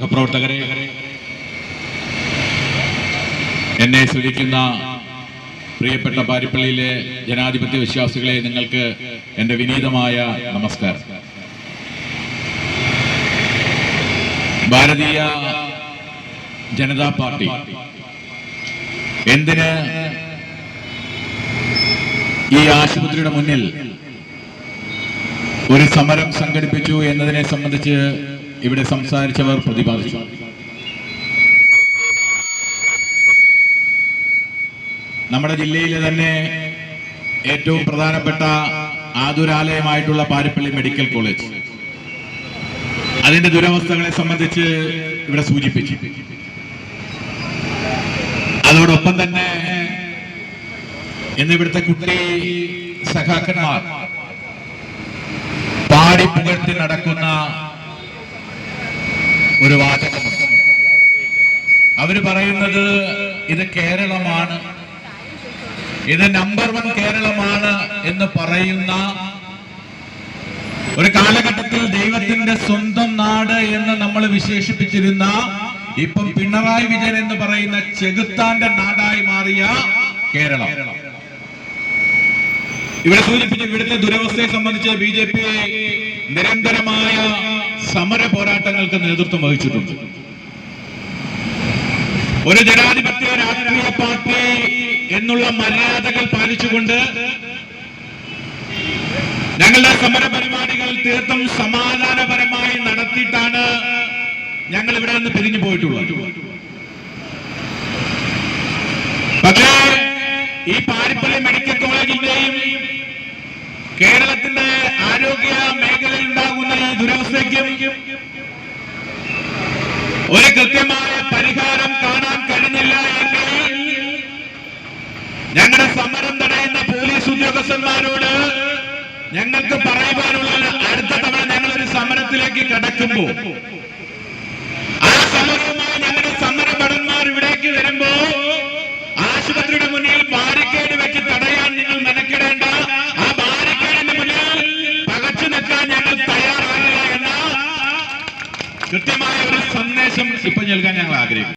സഹപ്രവർത്തകരെ എന്നെ സൂചിക്കുന്ന പ്രിയപ്പെട്ട പാരിപ്പള്ളിയിലെ ജനാധിപത്യ വിശ്വാസികളെ നിങ്ങൾക്ക് എന്റെ വിനീതമായ നമസ്കാരം. ഭാരതീയ ജനതാ പാർട്ടി എന്തിന് ഈ ആശുപത്രിയുടെ മുന്നിൽ ഒരു സമരം സംഘടിപ്പിച്ചു എന്നതിനെ സംബന്ധിച്ച് ഇവിടെ സംസാരിച്ചവർ പ്രതിപാദിച്ചു. നമ്മുടെ ജില്ലയിലെ തന്നെ ഏറ്റവും പ്രധാനപ്പെട്ട ആതുരാലയമായിട്ടുള്ള പാരിപ്പള്ളി മെഡിക്കൽ കോളേജ്. അതിന്റെ ദുരവസ്ഥകളെ സംബന്ധിച്ച് ഇവിടെ സൂചിപ്പിച്ചു. അതോടൊപ്പം തന്നെ ഇന്ന് ഇവിടുത്തെ കുട്ടി സഖാക്കന്മാർ പാടി പുകഴ്ത്തി നടക്കുന്ന ഒരു വാചകമുണ്ട് അവർ പറയുന്നത് ഇത് കേരളമാണ്. ഇത് നമ്പർ വൺ കേരളമാണ് എന്ന് പറയുന്ന ഒരു കാലഘട്ടത്തിൽ ദൈവത്തിന്റെ സ്വന്തം നാട് എന്ന് നമ്മൾ വിശേഷിപ്പിച്ചിരുന്ന ഇപ്പം പിണറായി വിജയൻ എന്ന് പറയുന്ന ചെകുത്താന്റെ നാടായി മാറിയ കേരളം. ഇവിടെ സൂചിപ്പിച്ച ഇവിടുത്തെ ദുരവസ്ഥയെ സംബന്ധിച്ച് ബി ജെ പി നിരന്തരമായ സമര പോരാട്ടങ്ങൾക്ക് നേതൃത്വം വഹിച്ചിട്ടുണ്ട്. ഒരു ജനാധിപത്യ രാഷ്ട്രീയ പാർട്ടി എന്നുള്ള മര്യാദകൾ പാലിച്ചുകൊണ്ട് ഞങ്ങളുടെ സമര പരിപാടികൾ തീർത്തും സമാധാനപരമായി നടത്തിയിട്ടാണ് ഞങ്ങൾ ഇവിടെ നിന്ന് പിരിഞ്ഞു പോയിട്ടുള്ളത്. പക്ഷേ ഈ പാരിപ്പള്ളി മെഡിക്കൽ കോളേജിന്റെയും കേരളത്തിന്റെ ആരോഗ്യ ദുരവസ്ഥയ്ക്കും ഒരു കൃത്യമായ പരിഹാരം കാണാൻ കഴിഞ്ഞില്ല എങ്കിൽ ഞങ്ങളുടെ സമരം തടയുന്ന പോലീസ് ഉദ്യോഗസ്ഥന്മാരോട് ഞങ്ങൾക്ക് പറയുവാനുള്ള അടുത്ത തവണ ഞങ്ങൾ ഒരു സമരത്തിലേക്ക് കടക്കുമ്പോ ആ സമരവുമായി ഞങ്ങളുടെ സമരഭടന്മാർ ഇവിടേക്ക് വരുമ്പോ ആശുപത്രിയുടെ മുന്നിൽ ബാരിക്കേഡ് വെച്ച് തടയാൻ നിങ്ങൾ മെനക്കിടേണ്ട കൃത്യമായ ഒരു സന്ദേശം ഇപ്പൊ നൽകാൻ ഞങ്ങൾ ആഗ്രഹിക്കുന്നു.